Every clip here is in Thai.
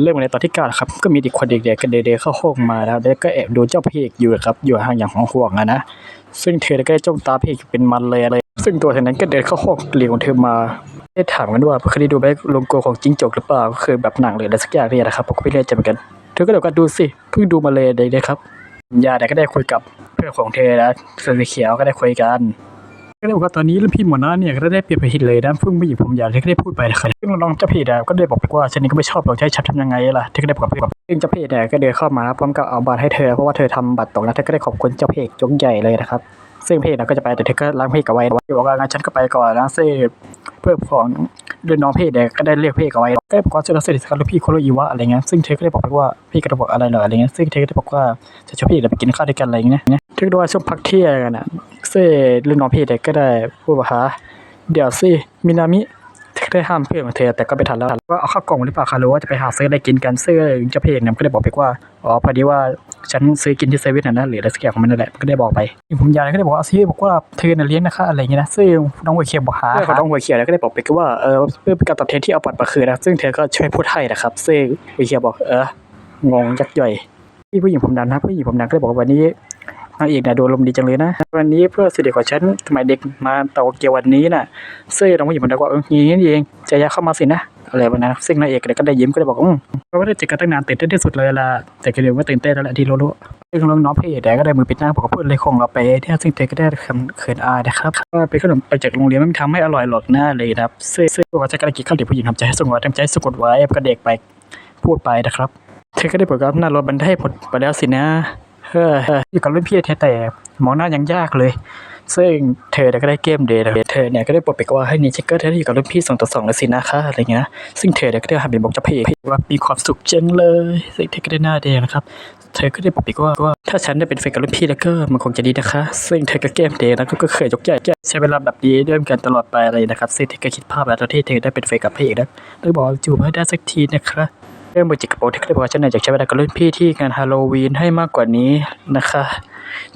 เรื่องในตอนที่เก้าครับก็มีเด็กคนเด็กๆก็เดๆเข้าห้องมาแล้วแล้วก็แอบดูเจ้าเพกอยู่ครับอยู่ห่างอย่างของห่วงอะนะซึ่งเธอก็ได้จ้องตาเพกเป็นมันเลยเลยซึ่งตัวเธอนั้นก็เดินเข้าห้องเรียนของเธอมาได้ถามกันว่าเคยได้ดูไหมโลโกของจิ้งจกหรือเปล่าก็คือแบบหนังหรืออะไรสักอย่างเนี่ยนะครับผมก็ไม่แน่ใจเหมือนกันเธอก็เดี๋ยวก็ดูสิเพิ่งดูมาเลยเลยนะครับยาเนี่ยก็ได้คุยกับเพื่อนของเธอนะเสื้อสีเขียวก็ได้คุยกัน ก็ได้บอกว่าตอนนี้รุ่นพี่หมอน้าเนี่ยก็ได้เปลี่ยนไปหินเลยนะเพิ่งไม่หยิบผมอยาวที่ก็ได้พูดไปนะครับซึ่งน้องเจ้าเพจอะก็ได้บอกไปว่าฉันนี่ก็ไม่ชอบหรอกจะให้ฉันทำยังไงล่ะที่ก็ได้บอกกับเพื่อนซึ่งเจ้าเพจเนี่ยก็เดินเข้ามาพร้อมกับเอาบัตรให้เธอเพราะว่าเธอทำบัตรตกแล้วเธอก็ได้ขอบคุณเจ้าเพจยกใหญ่เลยนะครับซึ่งเพจน่ะก็จะไปแต่เธอก็ล้างเพจเอาไว้บอกว่างั้นฉันก็ไปก่อนนะซึ่งเพื่อของรุ่นน้องเพจเนี่ยก็ได้เรียกเพจเอาไว้ก็ได้บอกว่าจะรับเสนิทกับรุ่นพี่โคโรอิวะอะไรเงี้ยซึ่งเธอก็ได้บอกไปว่าพี่ก็ได้บอกอะไรเหรออะไรเงี้ยซึ่งเธอก็ได้บอกว่าจะชวนพี่เดี๋ยวไปกินข้าวด้วยกันอะไรเงี้ยเธอก็ได้ว่าช่วงพักเที่ยงกันนะ เซ่รุ่นน้องเพจเนี่ยก็ได้พูดว่าฮะเดี๋ยวสิมินามิได้ห้ามเพื่อนของเธอแต่ก็ไปทันแล้วว่าเอาข้าวกล่องหรือเปล่าคะหรือว่าจะไปหาซื้ออะไรกินกันเสื้อจ้าเพจเนี่ยก็ได้บอกไปว่าอ๋อพอดีว่าฉันซื้อกินที่เซเว่นน่ะนะหรืออะไรสักอย่างของมันนั่นแหละก็ได้บอกไปผมยายก็ได้บอกว่าซีบอกว่าเธอน่ะเลี้ยงนะคะอะไรเงี้ยนะซึ่งน้องหัวเขียวบอกหาของน้องหัวเขียวแล้วก็ได้บอกไปว่าเออเพื่อเป็นการตอบแทนที่เอาปัดมาคืนนะซึ่งเธอก็ช่วยพูดให้นะครับซึ่งหัวเขียวบอกเอองงยักย่อยพี่ผู้หญิงผมดำนะผู้หญิงผมดำก็ได้บอกว่าวันนี้ นางเอกเนี่ยดูลมดีจังเลยนะ วันนี้เพื่อนสนิทของฉันสมัยเด็กมาโตเกียววันนี้น่ะซึ่งน้องผู้หญิงมันบอกว่าเอออย่างนี้นี่เองจะยาเข้ามาสินะอะไรแบบนั้นซึ่งนางเอกเนี่ยก็ได้ยิ้มก็ได้บอกอืมเราก็ได้เจอกันตั้งนานตื่นเต้นที่สุดเลยล่ะแต่ก็เดี๋ยวว่าตื่นเต้นแล้วแหละที่รู้ๆซึ่งน้องน้องเพจเนี่ยก็ได้มือปิดหน้าบอกเพื่อนเลยของเราไปเนี่ยซึ่งเธอก็ได้คำเขินอายนะครับว่าเป็นขนมไปจากโรงเรียนไม่ทำให้อร่อยหรอกนะเลยนะครับซึ่งซึ่งว่าจะกระกินข้าวเด็กผู้หญิงทำใจให้สงบทำใจให้สะกดไว้ก็เด็กไปพูดไปนะครับเธอก็ได้บอกกับหน้ารถบรรทุกหมดไปแล้วสินะ ออยู่กับรุ่นพี่แต่มองหน้ายังยากเลย ซึ่งเธอเนี่ยก็ได้เกมเดย์เธอเนี่ยก็ได้บอกไปว่าให้นี่เช็คเกอร์เธออยู่กับรุ่นพี่สองต่อสองแล้วสินะคะอะไรเงี้ยนะซึ่งเธอเนี่ยก็ได้หันไปบอกเจ้าเพจว่ามีความสุขจังเลยซึ่งเธอก็ได้หน้าแดงนะครับเธอก็ได้บอกไปว่าว่าถ้าฉันได้เป็นแฟนกับรุ่นพี่แล้วก็มันคงจะดีนะคะ ซึ่งเธอก็เกมเดย์แล้วก็เคยยกใหญ่ใช้เวลาแบบนี้ด้วยกันตลอดไปอะไรนะครับซึ่งเธอก็คิดภาพแล้วตอนที่เธอได้เป็นแฟนกับพระเอกนะแล้วบอกจูบให้ได้สักทีนะครับ เรื่องโปรเจกต์กระโปรงที่ได้บอกว่าฉันอยากใช้เวลากับรุ่นพี่ที่งานฮาโลวีนให้มากกว่านี้นะคะ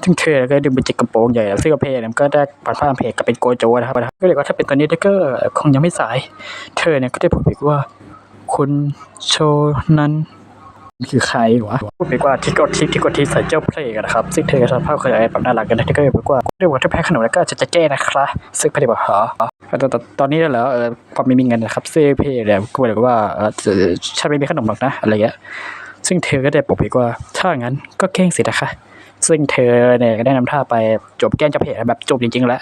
ซึ่งเธอก็ดึงโปรเจกต์กระโปรงใหญ่แล้วซึ่งเพจเนี่ยก็ได้ผ่านผ้าเพจกับเป็นโกโจนะครับก็เลยว่าถ้าเป็นตอนนี้ก็คงยังไม่สาย เธอเนี่ยก็ได้พูดอีกว่า คุณโชนั้น คือใครวะพูดไปว่าที่กดทิกที่กดทิใส่เจ้าเพลงอะนะครับ ซึ่งเธอก็ทำภาพขยายแบบน่ารักกันนะที่ก็เลยบอกว่าเรียกว่าถ้าแพ้ขนมแล้วก็จะจะแก้นะครับซึ่งเพจบอกเหรอแต่ตอนนี้แล้วเออพอไม่มีเงินนะครับซึ่งเพจเนี่ยก็บอกว่าเออฉันไม่มีขนมหรอกนะอะไรเงี้ยซึ่งเธอก็ได้บอกไปว่าถ้างั้นก็แกล้งสินะคะซึ่งเธอเนี่ยก็ได้นำท่าไปจบแกล้งเจะเพจแบบจบจริงๆแล้ว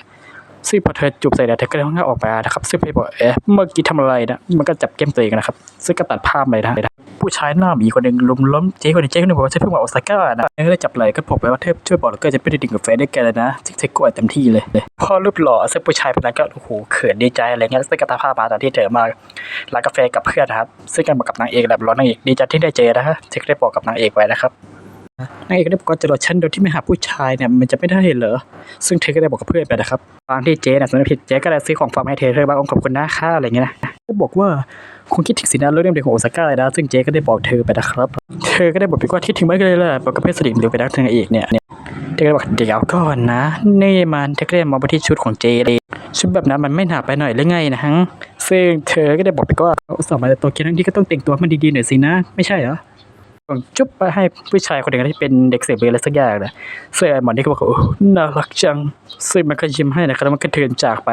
ซึ่งพอเธอจูบเสร็จแล้วเธอก็ได้ห้องออกมานะครับ ซึ่งเพจบอกเอ๊ะเมื่อกี้ทำอะไรนะ มันก็จับแก้มตัวเองนะครับ ซึ่งก็ตัดภาพเลยนะ ผู้ชายหน้าหมีคนหนึ่งลุมล้มเจ๊คนหนึ่งเจ๊คนหนึ่งบอกว่าฉันเพิ่งมาโอซาก้านะเธอได้จับไหล่ก็บอกไปว่าเธอช่วยบอกแล้วก็จะไปดื่มกาแฟนได้วยกันเลยนะซึ่งเธอกดเต็มที่เลยพอรูปหล่อซึ่งผู้ชายคนนั้นก็โอ้โหเขินดีใจอะไรเงี้ยซึ่งก็ตัดภาพมาตอนที่เธอมาร้านกาแฟกับเพื่อนนะครับซึ่งกันบอกกับนางเอกแบบร้อนนางเอกดีใจที่ได้เจอนะฮะเธอได้บอกกับนางเอกไว้นะครับ นางเอกก็ได้บอกว่าจะรอฉันโดยที่ไม่หาผู้ชายเนี่ยมันจะไม่ได้เหรอ ซึ่งเธอก็ได้บอกกับเพื่อนไปนะครับบางที่เจ๊นะสำนึกผิดเจ๊ก็ได้ซื้อของฝากให้เธอเธอบางขอบคุณนะค่าอะไรเงี้ยนะก็บอกว่าคงคิดถึงสีหน้าเรื่องเด็กของโอซาก้าเลยนะซึ่งเจ๊ก็ได้บอกเธอไปนะครับ เธอก็ได้บอกไปว่าคิดถึงมากเลยแหละบอกกับเพื่อนสนิทหรือไปรักนางเอกเนี่ยเนี่ยเธอก็บอกเดี๋ยวก่อนนะนี่มันเธอก็ได้มองไปที่ชุดของเจเลยชุดแบบนั้นมันไม่หนาไปหน่อยหรือไงนะฮะซึ่งเธอก็ได้บอกไปว่าสอบมาจากโตเกียวทั้งที่ก็ต้องแต่งตัวให้มันดีๆหน่อยสินะ ไม่ใช่เหรอ ผมจุ๊บไปให้ผู้ชายคนหนึ่งที่เป็นเด็กเสิร์ฟอะไรสักอย่างนะเสื้อหมอนนี่ก็บอกว่าโอ้น่ารักจังซึ่งมันก็ยิ้มให้นะครับแล้วมันก็เทินจากไป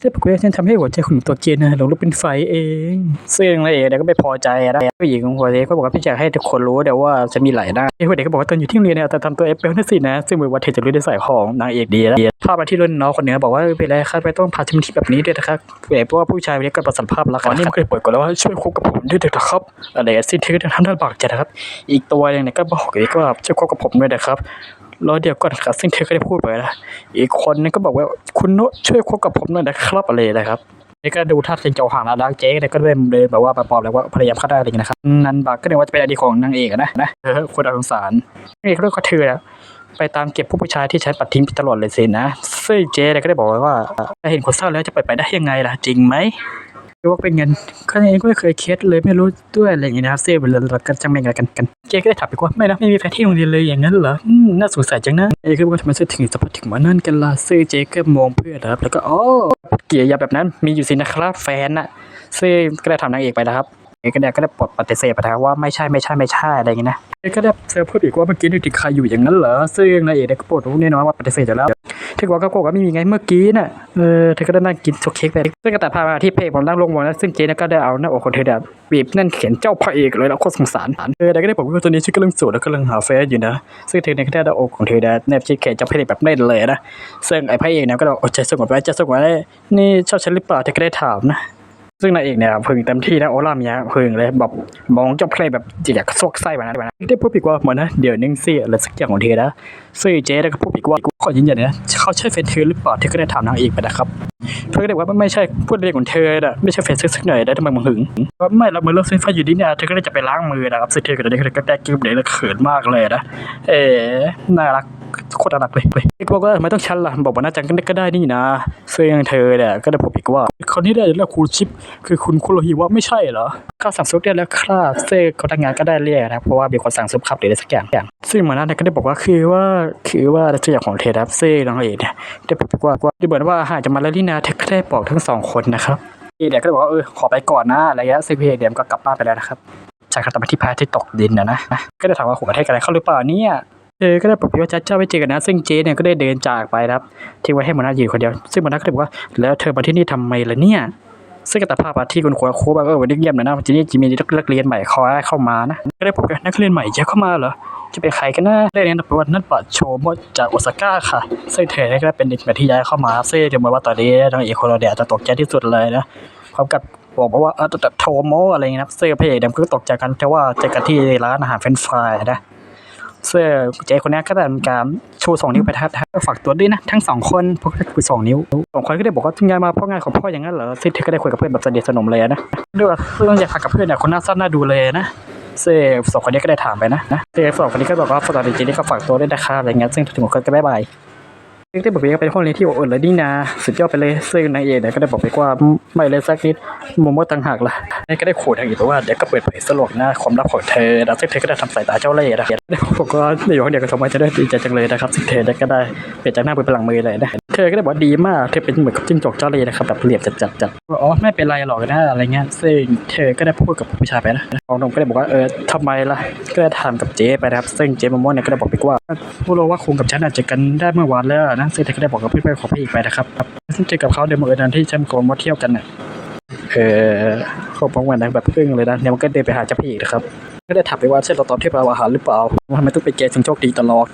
เจ้าปกฏว่าฉันทำให้หัวใจของตัวเกียร์นะหลงลุกเป็นไฟเองซึ่งนายเอกเนี่ยก็ไม่พอใจนะผู้หญิงของหัวเอกก็บอกว่าพี่อยากให้ทุกคนรู้แต่ว่าจะมีหลายหน้าไอ้หัวเด็กก็บอกว่าตอนอยู่ที่โรงเรียนเนี่ยแต่ทำตัวเอฟเนั่นสินะ ซึ่งเหมือนว่าเธอจะรู้ได้สายของนางเอกดีแล้วภาพมาที่รุ่นน้องคนหนึงบอกว่าเป็นไรครับไม่ต้องพาทีมที่แบบนี้ด้วยนะครับเพราะว่าผู้ชายคนนี้ก็ประสัมภาพรักอ๋อนี่มันเคยเปิดก่อนแล้วว่าช่วยคบกับผมด้วยเถอะครับอะไรสิ้นเธอก็ทำได้บากใจนะครับ อีกตัวหนึงเนี่ยก็บอกอีกว่าจะคบกับผมด้วยนะครับ รอเดี๋ยวก่อนครับ ซึ่งเธอก็ได้พูดไปแล้วอีกคนนึงก็บอกว่าคุณโนช่วยคบกับผมหน่อยนะครับอะไรนะครับนี่ก็ดูท่าเซนเจ้าห่างแล้วดักเจ๊เนี่ยก็เริ่มเลยแบบว่าปลอมแล้วว่าพยายามฆ่าได้อะไรอย่างนี้นะครับนันบากก็เลยว่าจะเป็นอดีตของนางเอกนะนะเออคนอาสงสารนางเอกเรื่องก็เธอนะไปตามเก็บผู้ผู้ชายที่ฉันปัดทิ้งตลอดเลยสินะซึ่งเจ๊เนี่ยก็ได้บอกว่าถ้าเห็นคนเศร้าแล้วจะไปไปได้ยังไงล่ะจริงไหม รือว่าเป็นเงินเขาเองก็ไม่เคยเคสเลยไม่รู้ด้วยอะไรอย่างเงี้ยนะครับเซ่เวลาเรากันจังแม่กันกันกันเจ๊ก็ได้ถามไปว่าไม่นะไม่มีแฟนที่โรงเรียนเลยอย่างนั้นเหรออืมน่าสงสัยจังนะเอ้คือว่าทำไมเสื้อถึงจะพถึงมานั่นกันล่ะเซ่เจ๊ก็มองเพื่อนนะครับแล้วก็อ๋อเกียร์ยาแบบนั้นมีอยู่สินะครับแฟนน่ะเซ่ก็ได้ถามนางเอกไปนะครับ ก็ได้ก็ได้ปลดปฏิเสธไปนะครับว่าไม่ใช่ไม่ใช่ไม่ใช่อะไรอย่างเงี้ยนะก็ได้เซอร์พูดอีกว่าเมื่อกี้นึกถึงใครอยู่อย่างนั้นเหรอซึ่งนายเอกได้ก็ปลดรู้แน่นอนว่าปฏิเสธอยู่แล้วเธอบอกก็บอกว่าไม่มีไงเมื่อกี้น่ะเออเธอก็ได้นั่งกินช็อกเค้กไปซึ่งก็ตัดภาพมาที่เพจผมนั่งลงวงแล้วซึ่งเจนก็ได้เอาหน้าอกของเธอแบบบีบนั่นเขียนเจ้าพระเอกเลยแล้วโคตรสงสารเออแต่ก็ได้บอกว่าตอนนี้ฉันกำลังโสดแล้วกำลังหาแฟนอยู่นะซึ่งเธอเนี่ยก็ได้เอาอกของเธอแบบแนบชิดแขนเจ้าพระเอกแบบแน่นเลยนะซึ่งไอ้พระเอกเนี่ยก็บอกโอ้ใจสงบไว้ใจสงบไว้นี่ชอบฉันหรือเปล่าเธอก็ได้ถามนะ ซึ่งนายเอกเนี่ยพึงเต็มที่นะโอลามียพึงเลยแบบมองเจ้าเพลงแบบอยากซกไส้แบบนั้นแบบนั้นได้พูดอีกว่าเหมือนนะเดี๋ยวนึงสิอะไรสักอย่างของเธอนะซึ่งเจ๊ก็พูดอีกว่าขอยืนยันนะเขาใช่แฟนเธอหรือเปล่าเธอก็ได้ถามนางเอกไปนะครับเธอก็ได้ว่าไม่ใช่พูดเรื่องของเธอนะไม่ใช่แฟนสักหน่อยได้ทำไมมึงหึงว่าไม่เราเมื่อเลิกเส้นไฟอยู่ดีเนี่ยเธอก็ได้จะไปล้างมือนะครับซึ่งเธอก็ได้ก็ได้กิ้มเลยแล้วเขินมากเลยนะเอ๋น่ารัก โคตรหนักเลยเลยอีกบอกว่าไม่ต้องฉันล่ะบอกว่าน่าจังก็ได้นี่นะเซึ่งเธอเนี่ยก็ได้พบอีกว่าคนที่ได้แล้วครูชิป คือคุณคุโรฮิวะไม่ใช่เหรอข้าสั่งซุปได้แล้วครับเซึ่งเขาทำงานก็ได้เรียกนะเพราะว่ามีคนสั่งซุปครับหรืออะไรสักอย่างอย่าง ซึ่งเหมือนนั้นก็ได้บอกว่าคือว่าคือว่าตัวอย่างของเธอครับซึ่งน้องเอกเนี่ยได้พบอกว่าว่าดูเหมือนว่าหากจะมาแล้วนี่นะเธอก็ได้บอกทั้งสองคนนะครับเอกเนี่ยก็ได้บอกว่าเออขอไปก่อนนะอะไรเงี้ยซึ่งพี่เอกเนี่ยก็กลับบ้านไปแล้วนะครับจากการทำมที่พระที่ตกดินนะนะก็ได้ถามว่าผมประเทศอะไรเข้าหรือเปล่าเนี่ย เออก็ได้บอกว่าจะเจ้าไปเจอกันนะ ซึ่งเจ๊เนี่ยก็ได้เดินจากไปครับทิ้งไว้ให้มนาอยู่คนเดียว ซึ่งมนาก็เลยบอกว่าแล้วเธอมาที่นี่ทำไมล่ะเนี่ยซึ่งก็ตัดภาพที่คุณครูครูบอกว่าเออวันนี้เยี่ยมหนะนะทีนี้จะมีนักเรียนใหม่คอยเข้ามานะก็ได้บอกว่านักเรียนใหม่เจะเข้ามาเหรอจะเป็นใครกันนะได้เรียนบอกว่านั่นปัดโชโมะจากโอซาก้าค่ะ ซึ่งเธอเนี่ยก็ได้เป็นเด็กใหม่ที่ย้ายเข้ามาซึ่งจะบอกว่าตอนนี้นางเอกคนเราเดียจะตกใจที่สุดเลยนะพร้อมกับบอกมาว่าเออแต่โทโมอะไรเงี้ยนะเสื้อพระเอกเนี่ยก็ตกใจกันแต่ว่าเจอกันที่ร้านอาหารเฟรนฟรายนะ เสื้อเจ๊คนนี้ก็ได้มีการชูสองนิ้วไปทัดฝากตัวด้วยนะ ทั้งสองคนพวกก็คือสองนิ้วสองคนก็ได้บอกว่าทำงานมาเพราะงานของพ่ออย่างนั้นเหรอซิเธอก็ได้คุยกับเพื่อนแบบสนิทสนมเลยนะด้วยว่าเรื่องอยากพากับเพื่อนเนี่ยคนน่าสั้นน่าดูเลยนะเซฟสองคนนี้ก็ได้ถามไปนะนะเซฟสองคนนี้ก็บอกว่าสตอนเจ๊นี่ก็ฝากตัวด้วยนะครับอะไรเงี้ยซึ่งถึงคนก็ได้บาย เรียกได้บอกว่าเป็นห้องเรียนที่อบอุ่นเลยนี่นาสุดยอดไปเลยซึ่งนายเอเนี่ยก็ได้บอกไปว่าไม่เลยสักนิดโมโมต่างหากล่ะนายก็ได้ขู่ทางอีกว่าเดี๋ยวก็เปิดเผยสลกหน้าความลับของเธอแล้วซึ่งเธอก็ได้ทำสายตาเจ้าเล่ห์นะได้บอกว่าในอยู่ห้องเดียวกันสมัยจะได้ดีใจจังเลยนะครับซึ่งเธอก็ได้เปลี่ยนจากหน้าเป็นพลังมือเลยนะเธอก็ได้บอกดีมากเธอเป็นเหมือนกับจิ้งจกเจ้าเล่ห์นะครับแบบเหลี่ยมจัดจัดจัดอ๋อไม่เป็นไรหรอกนะอะไรเงี้ยซึ่งเธอก็ได้พูดกับผู้ชายไปนะของนมก็ได้บอกว่าเออทำไมล่ะก็ได้ถามกับเจ๊ไปนะครับซึ่งเจ๊โมโมเนี่ยก็ได้บอกไปว่าพวกเราว่าคงกับฉันอาจจะกันได้เมื่อวานแล้วนะซึ่งเธอก็ได้บอกกับเพื่อนๆของพี่อีกไปนะครับซึ่งเจอกับเขาเดินมาเออนันที่แชมป์โกนมาเที่ยวกันน่ะเออเขาบอกว่านังแบบพึ่งเลยนะเนี่ยมันก็เดินไปหาเจ้าพี่อีกนะครับก็ได้ถามไปว่าใช่เราตอบเทพเราอาหารหรือเปล่าทำไมต้องไปแกถึงโชคดีตลอด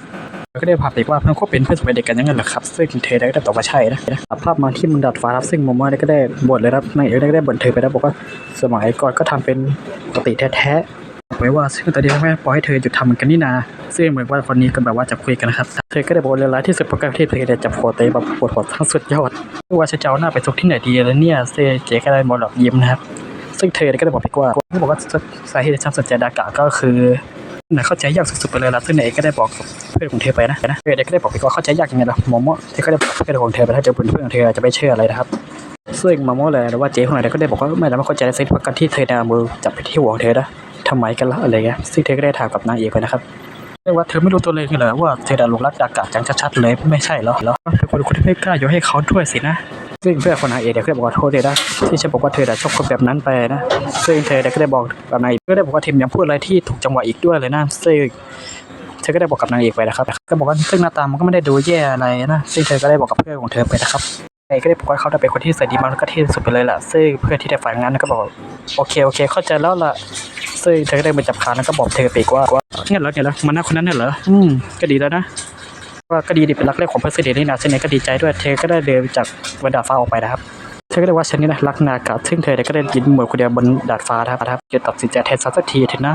ก็ได้พาไปว่าเพื่อนเขาเป็นเพื่อนสมัยเด็กกันยังไงเหรอครับซึ่งเธอได้ก็ได้ตอบว่าใช่นะภาพมาที่มันดัดฟ้ารับซึ่งโมโม่ก็ได้บ่นเลยครับนางเอกได้ก็ได้บ่นเธอไปแล้วบอกว่าสมัยก่อนก็ทำเป็นปกติแท้ๆ บอกไว้ว่าซึ่งตอนนี้แม่ปล่อยให้เธอหยุดทำมันกันนี่นาซึ่งเหมือนว่าคนนี้ก็แบบว่าจะคุยกันนะครับ เธอก็ได้บอกเลวร้ายที่สุดเพราะการที่เธอได้จับโฟเตแบบปวดหัวทั้งสุดยอดว่าจะเจ้าหน้าไปซุกที่ไหนดีแล้วเนี่ยเซเจก็ได้มองแบบยิ้มนะครับ ซึ่งเธอก็ได้บอกไปว่าก็บอกว่าสาเหตุที่ฉันสนใจดากะก็คือน่าเข้าใจยากสุดๆไปเลยละซึ่งเนก็ได้บอกกับเพื่อนของเธอไปนะนะเธอก็ได้บอกไปว่าเข้าใจยากยังไงล่ะมอมอเธอก็ได้บอกเพื่อนของเธอไปถ้าเจอเพื่อนของเธอจะไม่เชื่ออะไรนะครับซึ่งมาโม่เลยหรือว่าเจ๊คนไหนก็ได้บอกว่าไม่แล้วไม่เข้าใจในสิ่งที่การที่เธอนามือจับไปที่หัวของเธอนะ ทำไมกันละอะไรเงี้ยซึ่งเธอก็ได้ถามกับนางเอกไปนะครับเรียกว่าเธอไม่รู้ตัวเลยเหรอว่าเธอดาหลงรักดากาจังชัดๆเลยไม่ใช่เหรอแล้วเธอคนคนที่ไม่กล้ายกให้เขาด้วยสินะซึ่งเพื่อนคนนางเอกเนี่ยก็ได้บอกว่าโทษเธอนะที่ฉันบอกว่าเธอได้ชอบคนแบบนั้นไปนะซึ่งเธอเนี่ยก็ได้บอกกับนายเอกก็ได้บอกว่าทีมยังพูดอะไรที่ถูกจังหวะอีกด้วยเลยนะซึ่งเธอก็ได้บอกกับนางเอกไปนะครับก็บอกว่าซึ่งหน้าตามันก็ไม่ได้ดูแย่อะไรนะซึ่งเธอก็ได้บอกกับเพื่อนของเธอไปนะครับ นายก็ได้บอกว่าเขาได้เป็นคนที่ใส่ดีมากแล้วก็เท่ที่สุดไปเลยล่ะ ซึ่งเพื่อนที่ได้ฝ่ายงานก็บอกโอเคโอเค เข้าใจแล้วล่ะ ซึ่งเธอก็ได้มาจับขาแล้วก็บอกเธอไปกว่าว่าเนี่ยเหรอเนี่ยเหรอมันน่าคนนั้นเนี่ยเหรออืมก็ดีแล้วนะว่าก็ดีดีเป็นรักแรกของเพื่อนสนิทนี่นะซึ่งเนี่ยก็ดีใจด้วยเธอก็ได้เดินจากบนดาดฟ้าออกไปนะครับเธอก็ได้ว่าฉันนี่นะรักนากาซึ่งเธอเนี่ยก็ได้ยินเหมือนคนเดียวบนดาดฟ้านะครับจะตัดสินใจแทนซัสักทีเถอะนะ